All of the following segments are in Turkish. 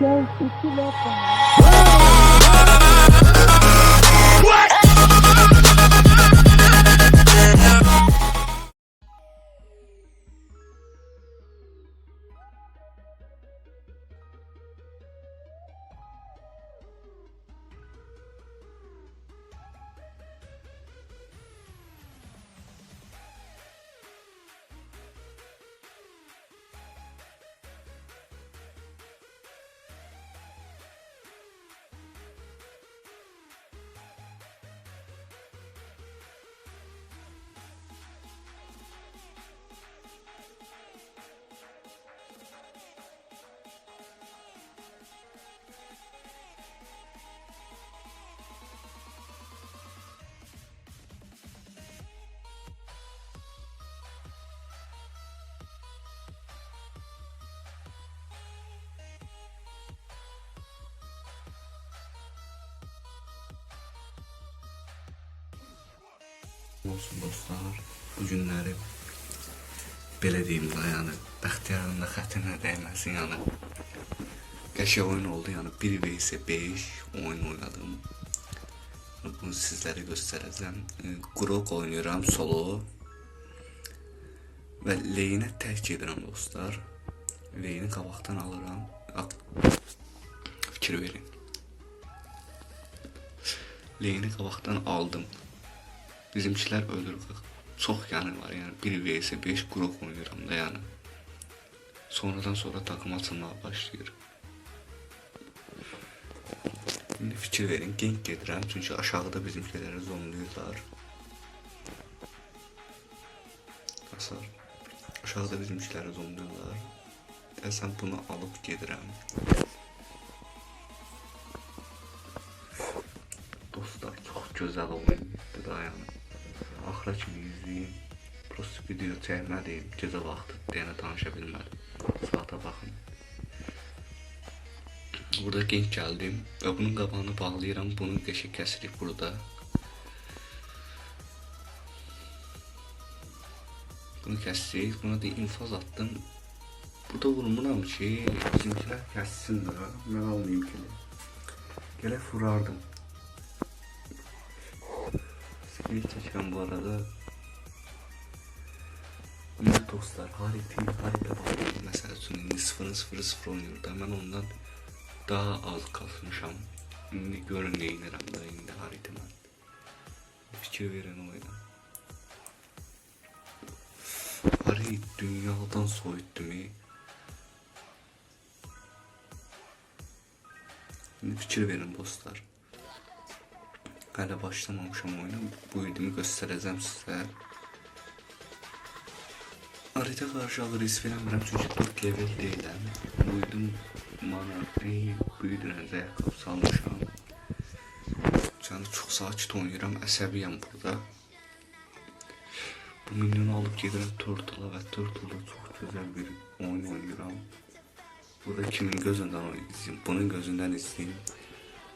Just to olsun dostlar. Bu günləri belə deyim də, yəni Bəxtiyarın da xətrinə dəyməsin, yəni. Qəşəng oyun oldu, yəni 1 vs 5 oyun oynadım. Bunu sizlərə göstərəcəm. E, Grok oynayıram solo. Və leyinə tək gedirəm dostlar. Leyini qabaqdan alıram. Fikir verin. Leyini qabaqdan aldım. Bizimkiler ölür. Çok yani var yani 1 vs 5 grup oynuyorum da yani. Sonradan sonra takım atılmaya başlıyor. Şimdi fikir verin genk gedirəm çünkü aşağıda bizimkiləri zonluyurlar. Hasar. Aşağıda bizimkiləri zonluyurlar. Desem bunu alıp gedirəm. Dostlar çok güzel oyun gitti daha yani. Axıra kimi izləyin. Prosta video çəkmədiyim gecə vaxtı deyənə danışa bilmədim. Saata baxın. Burada genç gəldim və bunun qabağını bağlayıram. Bunu qəşəng kəsirik burada. Bunu kəsdik. Buna da infaz atdım. Burada vurmuram ki, bizimkilər kəssinlər. Mən almayım ki. Gələk vurardım. Çəkirəm bu arada. İndi dostlar, harita, harita baxıyorum. Məsəl üçün indi 0-0-0 oynayır da mən ondan daha az kasmışam. İndi görün neyinirəm da indi harita mən. Fikir verin oyuna. Hari dünyadan soyuttu mu? Şimdi fikir verin dostlar. Hala başlamamışam oyuna. Bu idimi göstereceğim size. Harita karşı alır risk veremem çünkü 4 level değilim. Bu idim bana iyi büyüdüğünüzde ayakkabı salmışam. Yani çok sakit oynuyorum. Əsəbiyəm burada. Bu minyonu alıp gedirəm Turtle'a və Turtle'da çox gözəl bir oyun oynuyorum. Burada kimin gözünden izleyeyim? Bunun gözünden izleyeyim.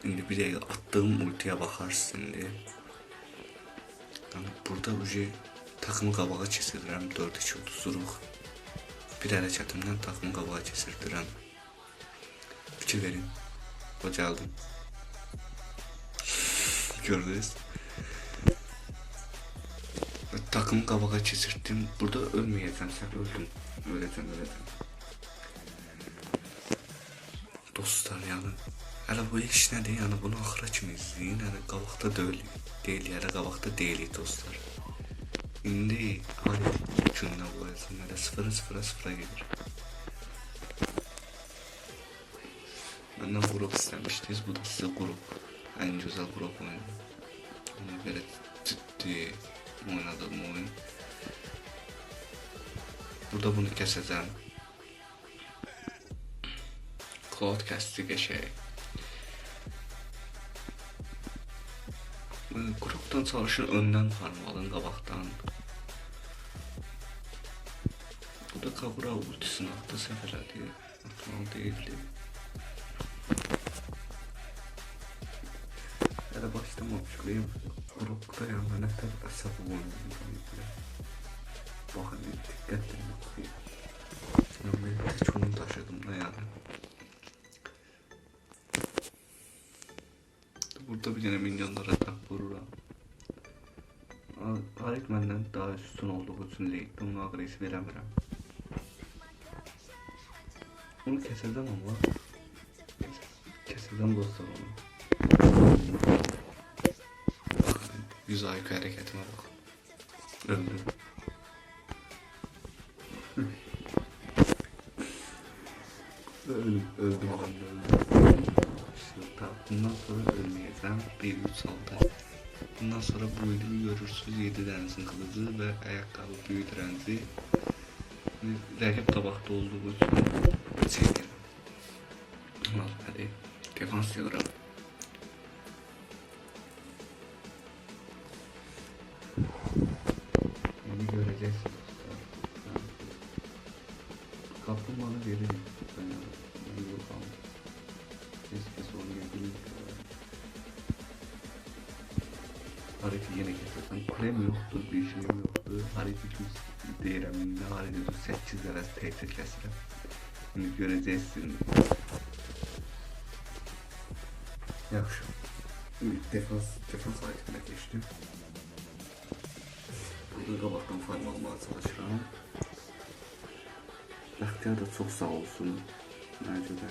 Şimdi bir de attığım ultiye bakarsın şimdi. Yani burada ucu takımı qabağa keçirdirəm 4-2 uduzuruq. Bir hərəkətimdən takımı qabağa keçirdirəm. Fikir verin. O gəldim. Gördünüz. Takımı qabağa keçirtdim. Burada ölməyəcəm, sən öldüm. Öləcəm, öləcəm. Dostlar yani Hələ bu iş nədir? Yəni bunu axıra kimi izləyin. Hələ qabaqda deyil, deyil, hələ qabaqda deyilik dostlar. İndi hadi gündən qoyasın. Hələ 0 0 0 gedir. Məndən qrup istəmişdiniz. Bu da sizə qrup. Ən gözəl qrup oyunu. Yəni belə ciddi oynadığım oyun. Burada bunu kəsəcəm. Cloud kəsdi qəşəng. Gruptan çalışın önden parmağın qabaqdan. Bu da Kagura ultisini attı səfələdi. Atmalı değildi. Hələ başlamamışıq. Grupda yəni nə tər əsəb oynuyor. Baxın, diqqətlə baxın. Yəni mən tək onu daşıdım da yəni. burada bir tane milyonlara tak vururam. A- Halit məndən daha üstün olduğu üçün Zeyddə onu aqresi verəmirəm. Onu kəsəcəm amma. Kəsəcəm dostlar onu. Baxın, Yüz ayık hərəkətimə bax. Öldüm. Öldüm, öldüm, öldüm. İşte bundan sonra Bir üç aldı. Bundan sonra bu ilmi görürsünüz 7 denizin kılıcı ve ayakkabı büyü direnci. Rakip tabakta olduğu için çekelim. Hadi. Defans yorum. Ne harita düz 8 arası kəsirəm. Şimdi görəcəksiniz. Yaxşı. Şimdi defans, defans haritasına geçtim. Burada qabaqdan farm almağa çalışıram. Bəxtiyar da çox sağ olsun. Məncə də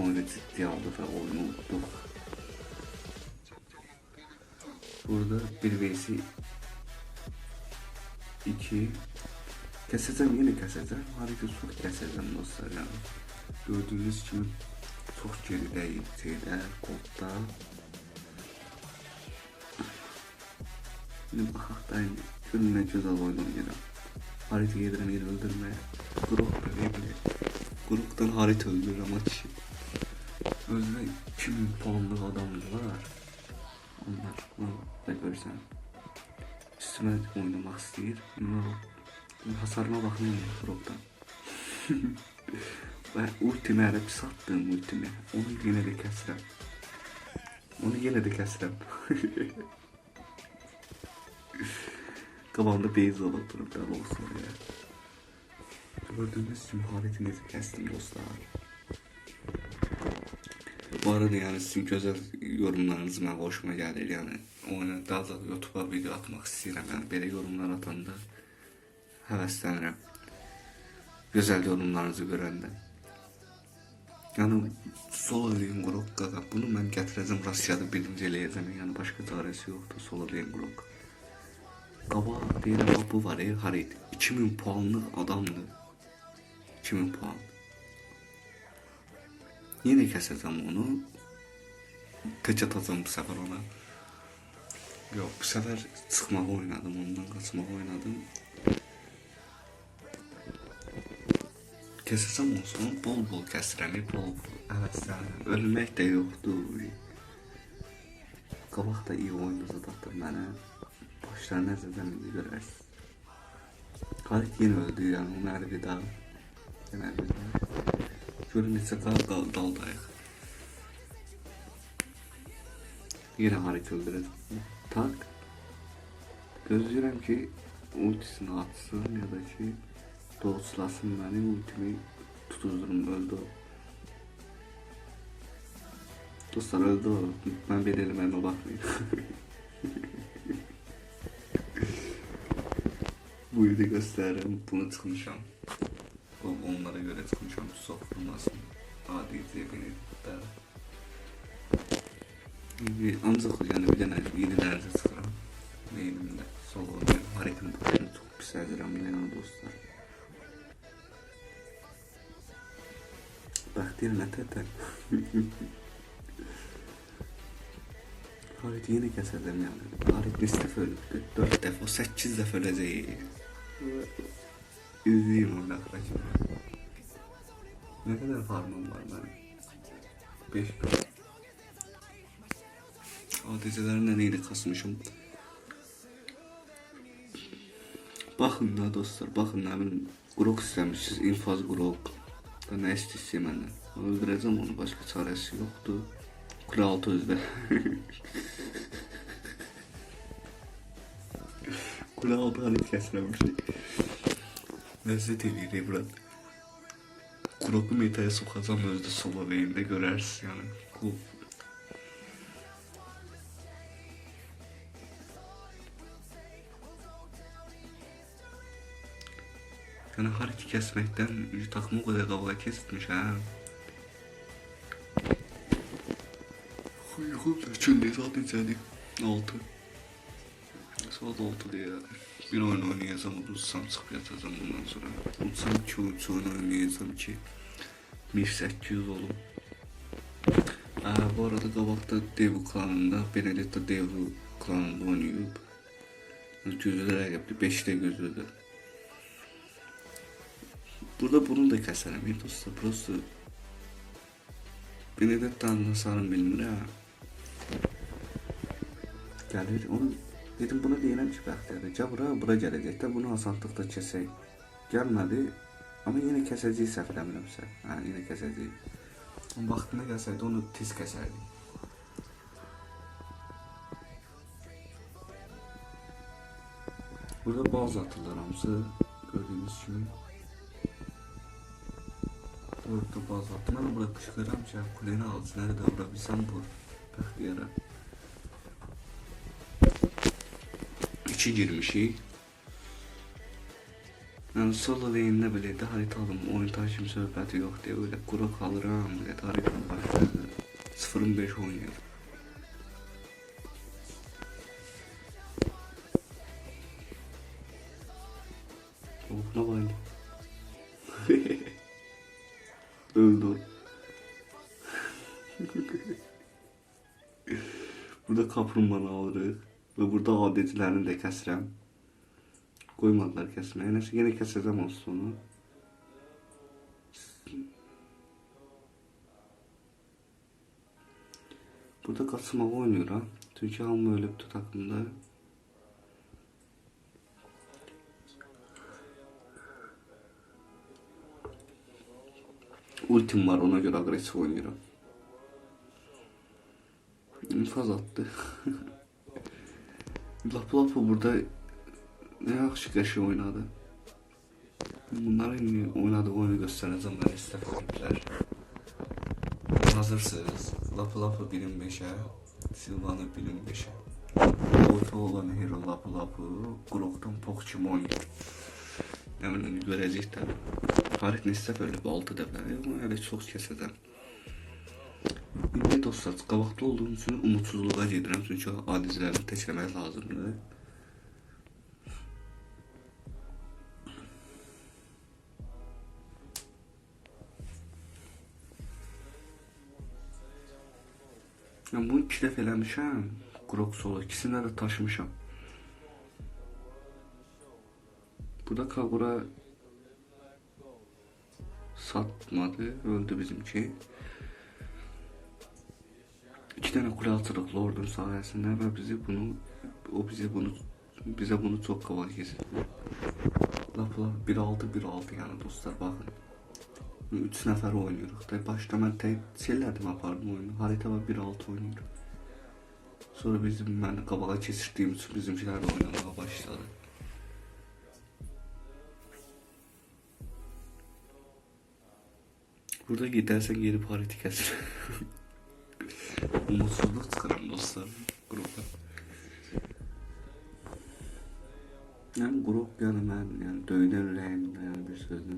oyunu ciddiyə aldı və oyunu unutduq. Burada bir vs 2 Keseceğim yine keseceğim. Harika çok keseceğim dostlar yani. Gördüğünüz gibi çok gerideyim şeyde, kodda. Şimdi bakak da indi. Görün ne güzel oynayacağım. Harita yediren yeri öldürme. Grup bile. Gruptan harita öldürür ama kişi. Özde 2000 puanlı adamlar. Onlar bunu da görsen. Üstüme oynamak. Bilmiyorum. Hasarına baxmayın Rob'dan. Və ultimi hələ pis atdım ultimi. Onu yenə də kəsirəm. Onu yenə də kəsirəm. Qabağında base oturub da olsun ya. Gördüğünüz gibi hariti necə kəsdim dostlar. Bu arada yani sizin güzel yorumlarınız mənə hoşuma gəlir. Yəni oyuna daha da YouTube'a video atmaq istəyirəm. Yəni belə yorumlar atanda həvəslənirəm. Gözəl yorumlarınızı görəndə. Yəni solo lane qrup qaqa bunu mən gətirəcəm Rusiyada birinci eləyəcəm. Yəni başqa çarəsi yoxdur solo lane qrup. Qaba deyirəm bu var ya Harit 2000 puanlıq adamdır. 2000 puan. Yine keseceğim onu. Tek atacağım bu sefer ona. Yok bu sefer sıkmak oynadım ondan kaçmak oynadım. Keseceğim o zaman bol bol kesirəm, bol bol. Evet sen ölmek de yoktu. Qabaq da iyi oynadı zaten mənə. Başlar nəzərdən indi görərsiniz. Halit yine öldü yani onu her bir daha. Hemen bir daha. Görün neçə dal, dal, daldayıq. Yine Halit öldürəcəm. Tak. Gözləyirəm ki ultisini atsın ya da ki doğuşlasın beni ultimi tutuzdurum öldü o. Dostlar öldü o. Ben bir elime bakmayın. Bu yedi gösteririm. Bunu çıkmışam. O- Onlara göre çıkmışam. Sok vurmasın. Adi diye beni de. Yani bir tane yenilerde çıkıram. Neyimde. Sol oynuyorum. Hareketim bakın çok pis yani dostlar. Bəxtiyar nə tətən. Harit yeni kəsəcəm yəni. Harit neçə dəfə ölübdü? 4 dəfə, 8 dəfə öləcək. Üzlüyüm onu arkadaşlar. Ne kadar farmım var benim? 5 ADC'lerle neyle kasmışım? Bakın da dostlar, bakın da benim Grok istemişiz, infaz Grok. Da ne isteyeceğim benden? Öldüreceğim onu, başka çaresi yoktu. Kule altı özde. Kule altı halit kesilen bir şey. Lezzet ediyor Ebrat. Kuraklı metaya sokacağım özde sola beyinde görersin yani. Bu Yani harita kesmekten takımı o kadar kavga kesmiş ha. Uykum açıldı zaten seni. Altı. Saat altı diye. Bir oyun oynayacağım, unutsam sık yatacağım bundan sonra. Unutsam ki unutsam oynayacağım ki. 1800 olum. Aa, bu arada Kabak'ta Devu klanında, Benedetta Devu klanında oynuyor. Gözler yaptı, 5'te gözüldü. Burada bunu da keserim. Bir dosta burası Benedetta'nın hasarını bilmir ha. Gelir onu dedim buna diyemem ki bəxtiyarı. Ya bura, bura gələcəkdə bunu asanlıqda kəsək. Gəlmədi ama yine kəsəcəyik səhv eləmirəmsə. Hə, yine kəsəcəyik. Ama vaxtında gəlsəydi onu tez kəsərdik. Burada bazı atırlar hamısı gördüğünüz gibi. Bazı atırlar ama burada kışkıram ki kuleni alsın nerede vurabilsem vur. Bəxtiyara. İçi girmişik. Yani solo lane'de bile de haritalım oyun taşım söhbəti yok diye öyle kuru kalıram bile de haritanın başladı. 0-5 oynuyor. Burada kaplumbağanı alırıq ve burada adetlerini de kəsirəm. Koymadılar kesmeye. Neyse yine keseceğim az sonra. Burada kasıma oynuyor ha. Türkiye alma öyle bir takımda. Ultim var ona göre agresif oynuyorum. İnfaz attı. Lapı lapı burada ne yaxşı qəşəng oynadı. Bunların indi oynadığı oyunu göstərəcəm mən istədiklər. Hazırsınız. Lapı lapı 25'e, Silvanı 25'e. Orta olan hero lapı lapı, Grok'tan Pokemon. Hemen görəcək də. Harit neçə böyle 6 dəfə, amma hələ çox kəsəcəm. İndi dostlar, qabaqda olduğum üçün umutsuzluğa gedirəm, çünki adizlərini təkləmək lazımdır. Ben bunu iki dəfə eləmişəm. Grok solo ikisini də taşımışam. Burada Kagura satmadı, öldü bizimki. İki tane kule atırıq Lord'un sayesinde ve bizi bunu o bizi bunu bize bunu çok kaval kesildi. Lafla 1-6 1-6 yani dostlar bakın. 3 nəfər oynayırıq da. Başda mən tək şeylərdim apardım oyunu. Harita var 1-6 oynayırıq. Sonra bizim mən qabağa keçirdiyim üçün bizimkilər oynamağa başladı. Burada gidersen gelip harita kesin. Umutsuzluk çıkarım dostlar gruba. Yani grup yani ben yani döyden ürəyimdə yani bir sözlə.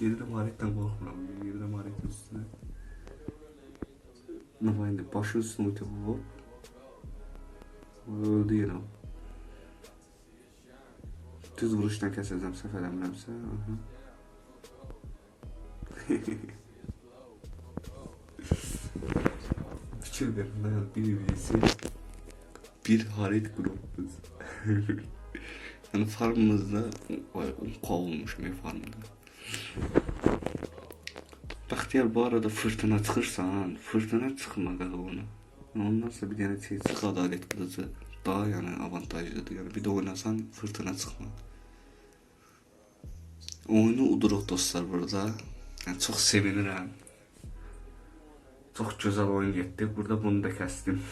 Gedirəm haritadan qorxmuram. Gedirəm haritanın üstünə. Ne var indi başın üstünə ulti vur. Öldü yenə. o. Düz vuruşdan kəsəcəm səhv eləmirəmsə. Aha. Fikir lan bir üyesi bir harit grubumuz. yani farmımızda kovulmuş bir farmda. Baxtiyar bu arada fırtına çıxırsan, fırtına çıxma qaqa onu. Ondan sonra bir dənə şey çıx adalet qılıcı. Daha yəni avantajlıdır. Yəni bir də oynasan fırtına çıxma. Oyunu uduruq dostlar burada. Yəni çox sevinirəm. Çox gözəl oyun getdi. Burada bunu da kəsdim.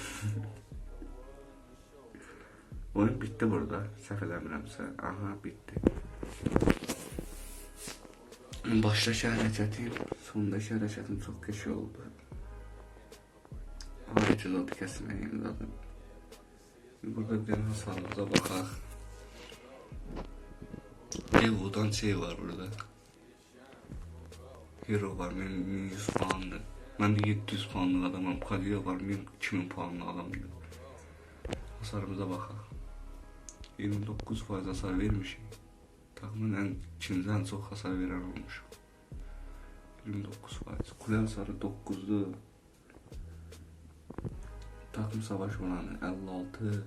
oyun bitdi burada. Səhv eləmirəmsə. Aha, bitdi. Başdakı hərəkətim, sondakı hərəkətim çox qəşəng oldu. Haricə zadı kəsməyin zadı. Burada bir dənə hasarımıza baxaq. Evo'dan şey var burada. Hero var benim 1100 puanlı. Mən 700 puanlıq adamam, Kadiya var 1000, 2000 puanlıq adamdır. Hasarımıza baxaq. 29% hasar vermişik. Təxminən ikinci ən çox hasar verən olmuşuq. 29%. Kule hasarı 9-dur. Takım savaş oranı 56.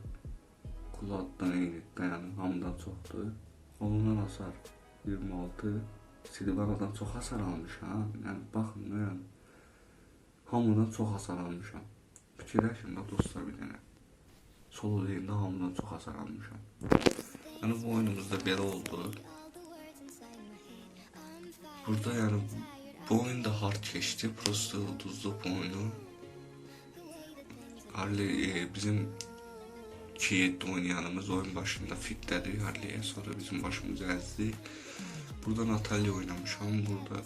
Kule addan eyni, yəni hamıdan çoxdur. Ondan hasar 26. Silvanadan çox hasar almış ha. Yəni baxın, yəni Hamıdan çok hasar almışam. Fikirləşin də dostlar bir dənə. Solo deyəndə hamıdan çox hasar almışam. Yəni bu oyunumuzda belə oldu. Burada yani bu oyun da hard geçti. Prosto ulduzlu bu oyunu. Harley e, bizim Kiyet'te oynayanımız oyun başında fitledi Harley'e sonra bizim başımız ezdi. Burada Natalya oynamışam. Burada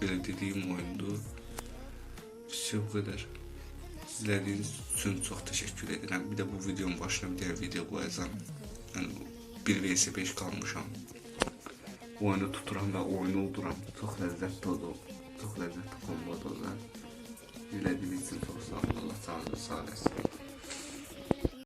böyle dediğim oyundu. Все bu qədər. İzlədiyiniz üçün çox təşəkkür edirəm. Bir də bu videonun başına bir dənə video qoyacam. Yəni 1 vs 5 qalmışam. Oyunu tuturam və oyunu olduram. Çox ləzzətli oldu. Çox ləzzətli kombodur da. İzlədiyiniz üçün çox sağ olun. Allah sağ olun. Sağ olun.